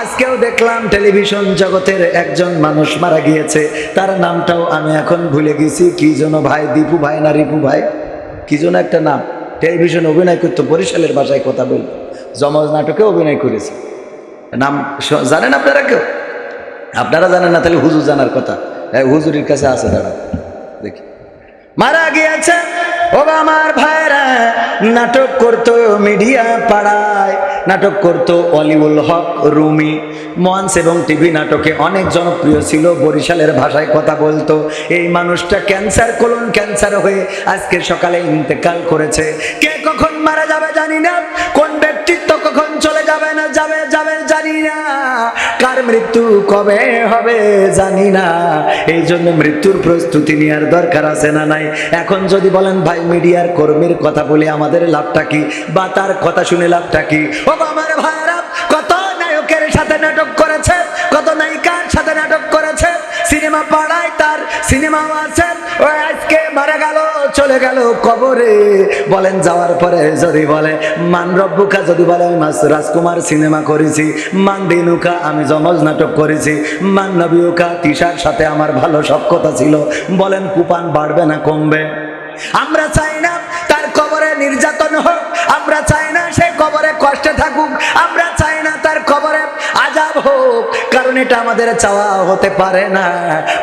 আজকেও দেখলাম টেলিভিশন জগতের একজন মানুষ মারা গিয়েছে। তার নামটাও আমি এখন ভুলে গেছি। কি যেন ভাই, দীপু ভাই না রিপু ভাই? কি যেন একটা নাম। টেলিভিশন অভিনয় করতো, বরিশালের ভাষায় কথা বলতো। জমজ নাটকে অভিনয় করেছে। নাম জানেন আপনারা কেউ? আপনারা জানেন না, তাহলে হুজুর জানার কথা। হুজুরের কাছে আছে দাঁড়া দেখি। মারা গিয়েছে। আমার ভাইরা, নাটক করতো মিডিয়া পাড়ায়, নাটক করতো অলিউল হক, রুমি মঞ্চ এবং টিভি নাটকে অনেক জনপ্রিয় ছিল, বরিশালের ভাষায় কথা বলতো। এই মানুষটা ক্যান্সার, কোলন ক্যান্সার হয়ে আজকে সকালে ইন্তেকাল করেছে। কে কখন মারা যাবে জানি না, কোন ব্যক্তিত্ব কখন চলে যাবে না মৃত্যু কবে হবে জানি না। এই জন্য মৃত্যুর প্রস্তুতি নেওয়ার দরকার আছে না নাই? এখন যদি বলেন, ভাই, মিডিয়ার কর্মীর কথা বলে, আমাদের লাভটা কি? বা তার কথা শুনে লাভটা কি? ও আমার ভাইরা কত নায়কের সাথে নাটক করেছে, কত নায়িকার সাথে নাটক করেছে, সিনেমা পাড়ায় তার সিনেমাও আছে। চলে গেল কবরে। বলেন, যাওয়ার পরে যদি বলে, মান রব্বুকা, যদি বলে, আমি মাস রাজকুমার সিনেমা করেছি। মান দিনুকা, আমি জমজ নাটক করেছি। মান নবীকা তিশার সাথে আমার ভালো কথা ছিল। বলেন, কুপান বাড়বে না, কমবে? আমরা চাই না তার কবরে নির্যাতন হোক। আমরা চাই না সে কবরে কষ্টে থাকুক। আমরা চাই না হোক, কারণ এটা আমাদের চাওয়া হতে পারে না।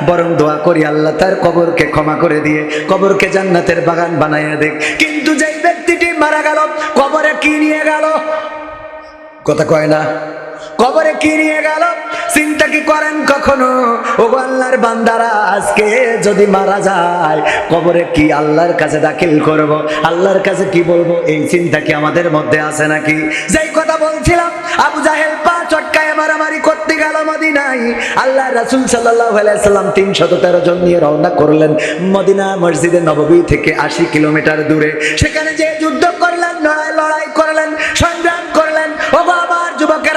বরং দোয়া করি আল্লাহ তার কবরকে ক্ষমা করে দিয়ে কবরকে জান্নাতের বাগান বানাইয়া দেখ কিন্তু যেই ব্যক্তিটি মারা গেল, কবরে কি নিয়ে গেল? কথা কয় না? কবরে কি নিয়ে গেল? চিন্তা কি করেন কখনো? ও আল্লাহর বান্দারা, আজকে যদি মারা যায়, কবরে কি আল্লাহর কাছে দাখিল করব? আল্লাহর কাছে কি বলব? এই চিন্তা কি আমাদের মধ্যে আছে নাকি? যেই কথা বলছিলাম, আবু জাহেল পা চটকায় মারামারি করতে গেল মদিনায়। আল্লাহ রাসুল সাল্লাহ সাল্লাম তিনশত তেরো জন নিয়ে রওনা করলেন মদিনা মসজিদে নববী থেকে আশি কিলোমিটার দূরে। সেখানে যে যুদ্ধ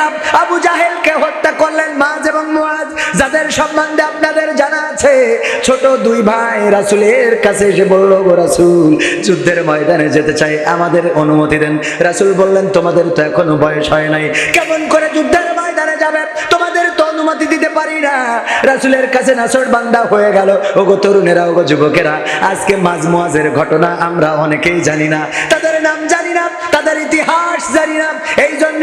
যুবকেরা আবু জাহেলকে হত্যা করলেন এবং যাদের সম্বন্ধে আপনাদের জানা আছে, ছোট দুই ভাই রাসুলের কাছে এসে বলল গো রাসুল, যুদ্ধের ময়দানে যেতে চাই, আমাদের অনুমতি দেন। রাসুল বললেন, তোমাদের তো এখনও বয়স হয় নাই। কেমন করে যুদ্ধের ময়দানে যাবে? তোমাদের তো অনুমতি দিতে পারি না। রাসুলের কাছে নাসর বান্দা হয়ে গেল, ওগো তরুণেরা, ওগো যুবকেরা, আজকে মাঝ মুয়াজের ঘটনা আমরা অনেকেই জানি না। তাদের নাম জানি না, তাদের ইতিহাস জানি না। এই জন্য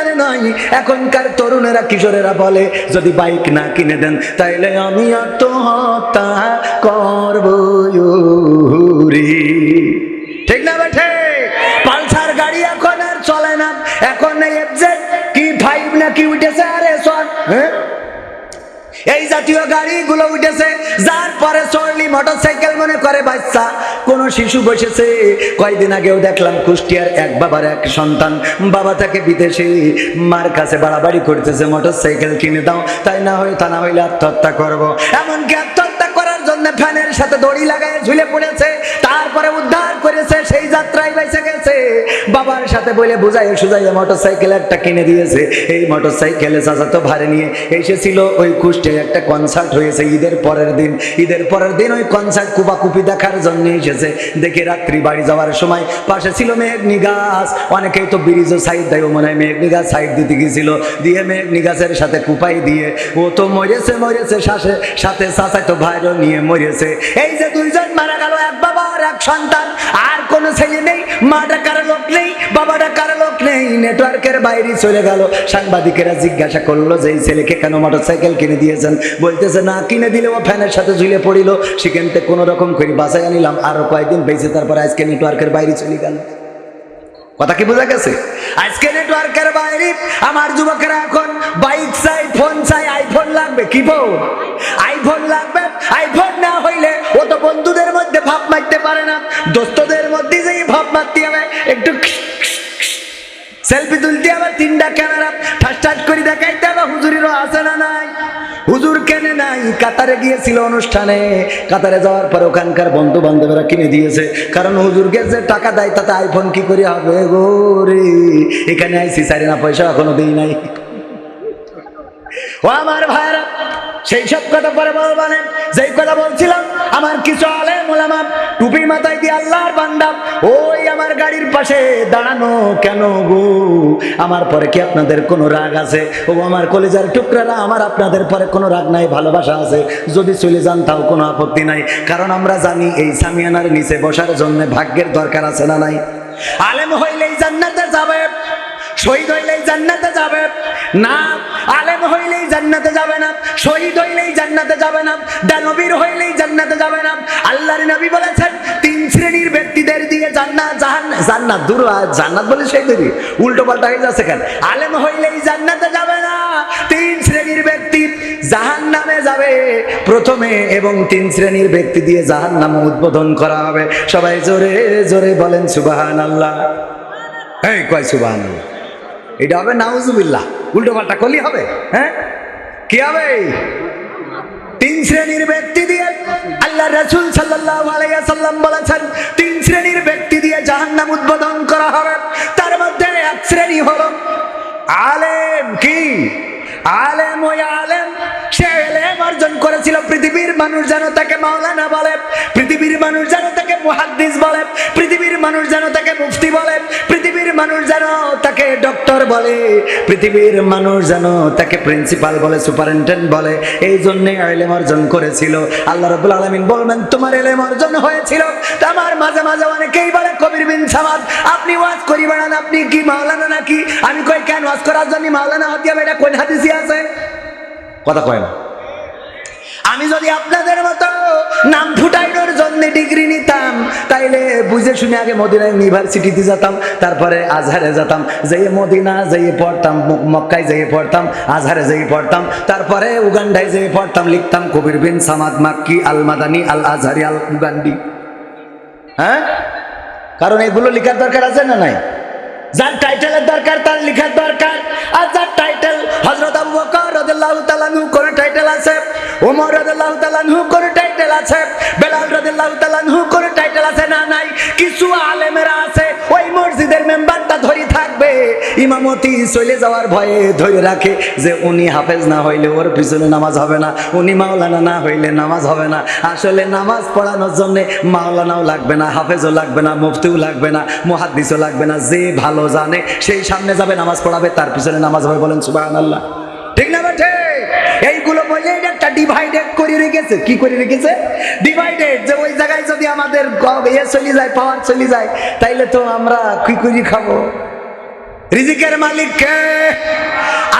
যুদ্ধের নাই। এখনকার তরুণেরা, কিশোরেরা বলে, যদি বাইক না কিনে দেন, তাইলে আমি আত্মহত্যা করব ঠিক না বেঠে পালসার গাড়ি এখন জাতীয় গাড়িগুলো উঠেছে, যার পরে চড়লি মোটরসাইকেল মনে করে, বাচ্চা, কোন শিশু বসেছে? কয়েকদিন আগেও দেখলাম কুষ্টিয়ার এক বাবার এক সন্তান, বাবা তাকে বিদেশে মার কাছে বাড়াবাড়ি করতেছে, মোটরসাইকেল কিনে দাও, তাই না হয় তা না হইলে আত্মহত্যা করব। এমনকি আত্মহত্যা করার ফ্যানের সাথে দড়ি লাগায় ঝুলে পড়েছে, তারপরে উদ্ধার করেছে, সেই যাত্রায় বেঁচে গেছে। বাবার সাথে বলে বুঝাই সুজাইয়া মোটরসাইকেল একটা কিনে দিয়েছে। এই মোটরসাইকেলে চাচা তো ভাড়ে নিয়ে এসেছিল, ওই কুষ্টে একটা কনসার্ট হয়েছে ঈদের পরের দিন। ঈদের পরের দিন ওই কনসার্ট কুপাকুপি দেখার জন্য এসেছে। দেখে রাত্রি বাড়ি যাওয়ার সময় পাশে ছিল মেঘনি গাছ। অনেকেই তো ব্রিজও সাইড দেয় মনে হয় মেঘনি গাছ সাইড দিতে গেছিল। দিয়ে মেঘনি গাছের সাথে কুপাই দিয়ে ও তো মরেছে মরেছে, শ্বাসে। সাথে চাচাই তো ভাইরও নিয়ে মরেছে এই যে দুইজন মারা গেল, এক বাবা আর এক সন্তান। আর কোনো ছেলে নেই, মা ডাকার লোক নেই, বাবা ডাকার লোক নেই। নেটওয়ার্কের বাইরে চলে গেল। সাংবাদিকেরা জিজ্ঞাসা করল, যে এই ছেলেকে কেন মোটরসাইকেল কিনে দিয়েছেন? বলতেছে, না, কিনে দিলে ও ফ্যানের সাথে ঝুলে পড়িল। সেখান থেকে কোনো রকম করে বাসায় আনিলাম আরও কয়েকদিন পেয়েছে তারপর আজকে নেটওয়ার্কের বাইরে চলে গেল। কথা কি বোঝা গেছে? আজকে নেটওয়ার্কের বাইরে আমার যুবকেরা এখন বাইক চাই ফোন চাই আইফোন লাগবে, কি ফোন আইফোন লাগবে আইফোন না ও তো বন্ধুদের মধ্যে ভাব মারতে পারে না, দোস্তদের মধ্যে যেই ভাব মারতে হবে, একটু সেলফি তুলতে হবে, তিনটা ক্যামেরা ফার্স্ট টাচ করে দেখাইতে হবে, হুজুরিরও আছে না নাই? হুজুর কেনে নাই? কাতারে গিয়েছিল অনুষ্ঠানে, কাতারে যাওয়ার পর ওখানকার বন্ধু বান্ধবেরা কিনে দিয়েছে। কারণ হুজুরকে যে টাকা দেয়, তাতে আইফোন কি করে হবে গো রে? এখানে আইসি সারি না পয়সা এখনও দেই নাই। ও আমার ভাইরা সেই সব কথা পরে বলবানে যেই কথা বলছিলাম, আমার কিছু আলে মোলামা টুপি মাথায় দিয়ে আল্লাহর বান্দা, ওই আমার গাড়ির পাশে দাঁড়ানো কেন গো? আমার পরে কি আপনাদের কোনো রাগ আছে? ও আমার কলেজার টুকরারা, আমার আপনাদের পরে কোনো রাগ নাই, ভালোবাসা আছে? যদি চলে যান, তাও কোনো আপত্তি নাই। কারণ আমরা জানি এই সামিয়ানার নিচে বসার জন্য ভাগ্যের দরকার আছে না নাই। আলেম হইলেই জান্নাতে যাবে। শহীদ হইলেই জান্নাতে যাবে না, আলেম হইলেই জান্নাতে যাবে না, শহীদ হইলেই জান্নাতে যাবে না, দানবীর হইলেই জান্নাতে যাবে না। আল্লাহর নবী বলেছেন, তিন শ্রেণির ব্যক্তিদের দিয়ে জান্নাত জাহান জান্নাত, দূর জান্নাত বলে সেই দেরি উল্টো পাল্টা হয়ে যাচ্ছে কেন? আলেম হইলেই জান্নাতে যাবে না, তিন শ্রেণির ব্যক্তি জাহান নামে যাবে। প্রথমে এবং তিন শ্রেণির ব্যক্তি দিয়ে জাহান নাম উদ্বোধন করা হবে। সবাই জোরে জোরে বলেন সুবাহান আল্লাহ এই কয় সুবাহান আল্লাহ এটা হবে নাউজুবিল্লাহ। উল্টো পাল্টা করলি হবে হ্যাঁ? কি হবে? তিন শ্রেণির ব্যক্তি দিয়ে আল্লাহ রাসূল সাল্লাম বলেছেন, তিন শ্রেণির ব্যক্তি দিয়ে জাহান্নাম উদ্বোধন করা হবে। তার মধ্যে এক শ্রেণি হলো আলেম। কি? আলেম ওই আলেম, সে এলেম অর্জন করেছিল পৃথিবীর মানুষ যেন তাকে মাওলানা বলে, পৃথিবীর মানুষ যেন তাকে মুহাদ্দিস বলে, পৃথিবীর মানুষ যেন তাকে মুফতি বলে মানুষ যেন তাকে ডক্টর বলে, পৃথিবীর মানুষ যেন তাকে প্রিন্সিপাল বলে সুপারিনটেন্ডেন্ট বলে, এই জন্যে এলেম অর্জন করেছিল। আল্লাহ রবুল আলমিন বলবেন, তোমার এলেম অর্জন হয়েছিল? আমার মাঝে মাঝে অনেকেই বলে, কবির বিন সামাদ, আপনি ওয়াজ করি বেড়ান আপনি কি মাওলানা নাকি? আমি কই, কেন ওয়াজ করার জন্য মাওলানা হতে হবে এটা কোন হাদিসি আছে? কথা কয় না। আমি যদি আপনাদের মতো বুঝে শুনে আগে মদিনা ইউনিভার্সিটিতে যেতাম, তারপরে আজহারে যেতাম। যেয়ে মদিনা, যেয়ে পড়তাম মক্কায় যেয়ে পড়তাম, আজহারে যেয়ে পড়তাম। তারপরে উগান্ডায় যেয়ে পড়তাম, লিখতাম কবির বিন সামাদ মাক্কি আল মাদানি আল আজহারি আল উগান্ডি হ্যাঁ? কারণ এগুলো লেখার দরকার আছে না নাই? যার টাইটেলের দরকার, তার লেখার দরকার। আর যার টাইটেল হজরত আবু বকর রাদিয়াল্লাহু তাআলা আনহু কোন টাইটেল আছে? ওমর রাদিয়াল্লাহু তাআলা আনহু কোন টাইটেল আছে? বেলাল রাদিয়াল্লাহু তাআলা আনহু কোন ইমামতি চলে যাওয়ার ভয়ে ধরে রাখে যে উনি হাফেজ না হইলে ওর পিছনে নামাজ হবে না, উনি মাওলানা না হইলে নামাজ হবে না। আসলে নামাজ পড়ানোর জন্য মাওলানাও লাগবে না, হাফেজও লাগবে না, মুফতিও লাগবে না, মুহাদ্দিসও লাগবে না, যে ভালো জানে সেই সামনে যাবে, নামাজ পড়াবে, তার পিছনে নামাজ হবে বলেন সুবাহ আল্লাহ ঠিক না বেঠে এইগুলো বলে একটা ডিভাইডেড করে রেখেছে। কি করে রেখেছে? ডিভাইডেড যে ওই জায়গায় যদি আমাদের ইয়ে চলে যায় পাওয়ার চলে যায়, তাইলে তো আমরা কি করে খাব? রিজিকের মালিক কে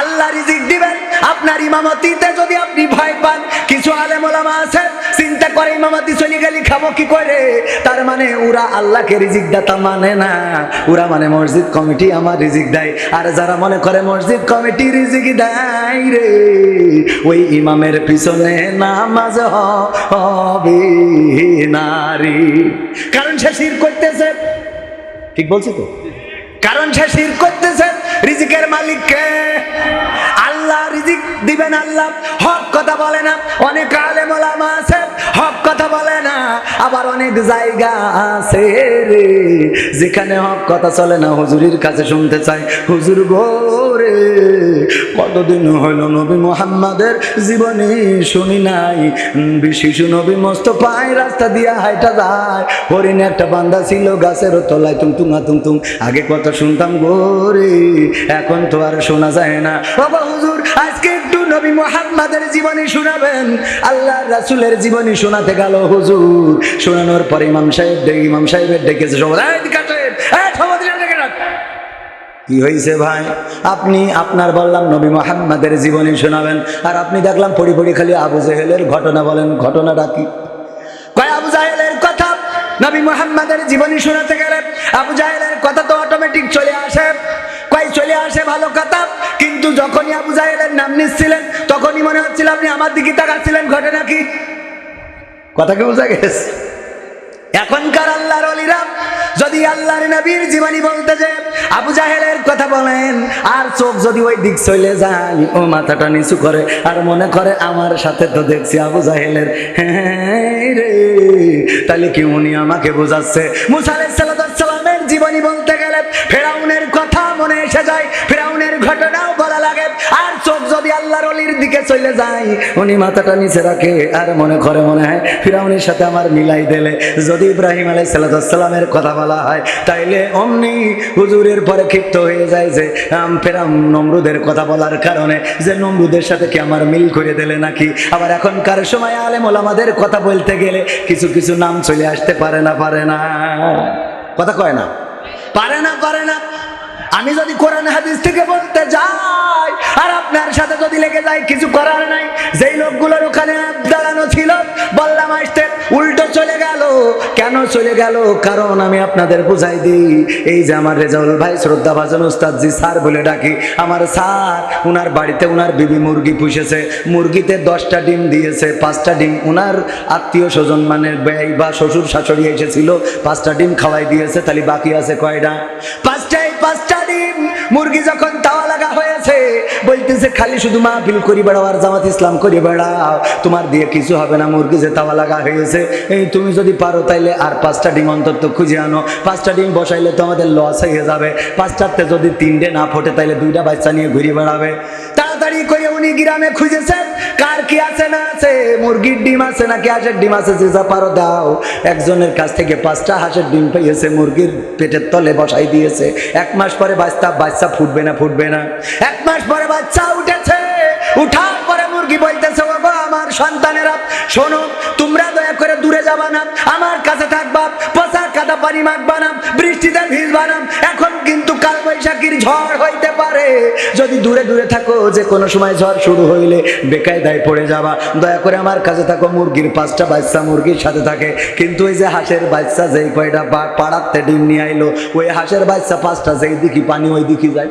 আল্লাহ রিজিক দিবেন। আপনার ইমামতিতে যদি আপনি ভয় পান, কিছু আলেম আছে, চিন্তা করে ইমামতি চলে গেলি খাব কি করে? তার মানে ওরা আল্লাহকে রিজিক দাতা মানে না। ওরা মানে মসজিদ কমিটি আমার রিজিক দেয়। আর যারা মনে করে মসজিদ কমিটি রিজিক দেয় রে, ওই ইমামের পিছনে নামাজ হবে নারী। কারণ সে শির করতেছে। ঠিক বলছি তো? কারণ সে শির করতেছে রিজিকের মালিককে। আল্লাহ রিজিক দিবেন আল্লাহ। হক কথা বলে না। অনেক আলেম ওলামা আছে। হক কথা বলে না, আবার অনেক জায়গা আছে রে, যেখানে হক কথা চলে না, হুজুরির কাছে শুনতে চাই। হুজুর গোরে কতদিন হইল নবী মোহাম্মদের জীবনে শুনি নাই। শিশু নবী মস্ত পায় রাস্তা দিয়া হাইটা যায়। হরিণ একটা বান্দা ছিল গাছের তলায় তুম তুঙা তুম তুম আগে কত শুনতাম গোরে এখন তো আর শোনা যায় না। বাবা হুজুর, আজকে একটু নবী মোহাম্মদের জীবনী শোনাবেন। আল্লাহ রাসুলের জীবনী শোনাতে গেল হুজুর। শোনানোর পরে ইমাম সাহেব ডেকে ইমাম সাহেবের ডেকেছে সবাই "এই দিকে আসেন, এই সমাধিটা ডেকে কি হয়েছে ভাই? আপনি আপনার বললাম নবী মোহাম্মদের জীবনী শোনাবেন। আর আপনি দেখলাম পড়ি পড়ি খালি আবু জেহেলের ঘটনা বলেন। ঘটনাটা কি? কয় আবু জাহেলের কথা নবী মোহাম্মদের জীবনী শোনাতে গেলে আবু জাহেলের কথা তো অটোমেটিক চলে আসে। কয় চলে আসে ভালো কথা। কিন্তু যখনই আবু জাহেলের নাম নিচ্ছিলেন আপনি আমার দিকে তাকাচ্ছিলেন, ঘটনা কি? কথা কি বোঝা গেছে? এখনকার আল্লাহর অলিরা, যদি আল্লাহর নবীর জীবনী বলতে যে আবু জাহেলের কথা বলেন, আর চোখ যদি ওই দিক চলে যায়, ও মাথাটা নিচু করে, আর মনে করে আমার সাথে তো দেখছি আবু জাহেলের হ্যাঁ রে তাহলে কি উনি আমাকে বোঝাচ্ছে? মুসা সালামের জীবনী বলতে গেলে ফেরাউনের কথা মনে এসে যায়, ফেরাউনের চোখ আল্লাহর অলির দিকে চলে উনি মাথাটা নিচে রাখে আর মনে করে মনে হয় সাথে আমার মিলাই যদি ইব্রাহিম আলাই সাল্লামের কথা বলা হয়, তাইলে অমনি হুজুরের পরে ক্ষিপ্ত হয়ে যায় যে ফেরাম নমরুদের কথা বলার কারণে যে নমরুদের সাথে কি আমার মিল করে দিলে নাকি? আবার এখনকার সময় আলেম ওলামাদের কথা বলতে গেলে কিছু কিছু নাম চলে আসতে পারে না পারে না। কথা কয় না? পারে না পারে না। আমি যদি কোরআন হাদিস থেকে বলতে যাই, আর আপনার সাথে যদি লেগে যায়, কিছু করার নাই। যেই লোকগুলোর ওখানে দাঁড়ানো ছিল, বললাম আসতে উল্টো চলে গেল। কেন চলে গেল? কারণ আমি আপনাদের বুঝাই দিই। এই যে আমার রেজাউল ভাই শ্রদ্ধা ভাজন উস্তাদ জি স্যার বলে ডাকি, আমার স্যার, উনার বাড়িতে উনার বিবি মুরগি পুষেছে। মুরগিতে দশটা ডিম দিয়েছে, পাঁচটা ডিম উনার আত্মীয় স্বজন মানে ব্যয় বা শ্বশুর শাশুড়ি এসেছিল, পাঁচটা ডিম খাওয়াই দিয়েছে, তাহলে বাকি আছে কয়টা? ডিম মুরগি যখন তাওয়া লাগা হয়েছে, বলতেছে, খালি শুধু মাহফিল করি বেড়াও আর জামাত ইসলাম করি বেড়াও। তোমার দিয়ে কিছু হবে না মুরগি যে তাওয়া লাগা হয়েছে। এই তুমি যদি পারো তাইলে আর পাঁচটা ডিম অন্তত খুঁজে আনো। পাঁচটা ডিম বসাইলে তো আমাদের লস হয়ে যাবে। পাঁচটাতে যদি তিনটে না ফোটে তাইলে দুইটা বাচ্চা নিয়ে ঘুরে বেড়াবে। তাড়াতাড়ি করে উনি গ্রামে খুঁজেছেন কার কি আছে না আছে? মুরগির ডিম আছে নাকি হাঁসের ডিম আছে? যে যা পারো দাও। একজনের কাছ থেকে পাঁচটা হাঁসের ডিম পেয়েছে, মুরগির পেটের তলে বসাই দিয়েছে। এক মাস পরে বাচ্চা বাচ্চা ফুটবে না ফুটবে না। এক মাস পরে বাচ্চা উঠেছে। উঠার পরে মুরগি বলতেছে বাবা আমার সন্তানেরা, শোনো, তোমরা দয়া করে দূরে যাবা না। আমার কাছে থাকবা পচা কাদা পানি মাখবা না। বৃষ্টিতে ভিজবা না। যদি দূরে দূরে থাকো, যে কোনো সময় ঝড় শুরু হইলে বেকায়দায় পড়ে যাবা। দয়া করে আমার কাছে থাকো, মুরগির পাঁচটা বাচ্চা মুরগির সাথে থাকে। কিন্তু ওই যে হাঁসের বাচ্চা যেই কয়টা পাড়াতে ডিম নিয়ে আইলো, ওই হাঁসের বাচ্চা পাঁচটা যেই দিকে পানি ওই দিকে যায়।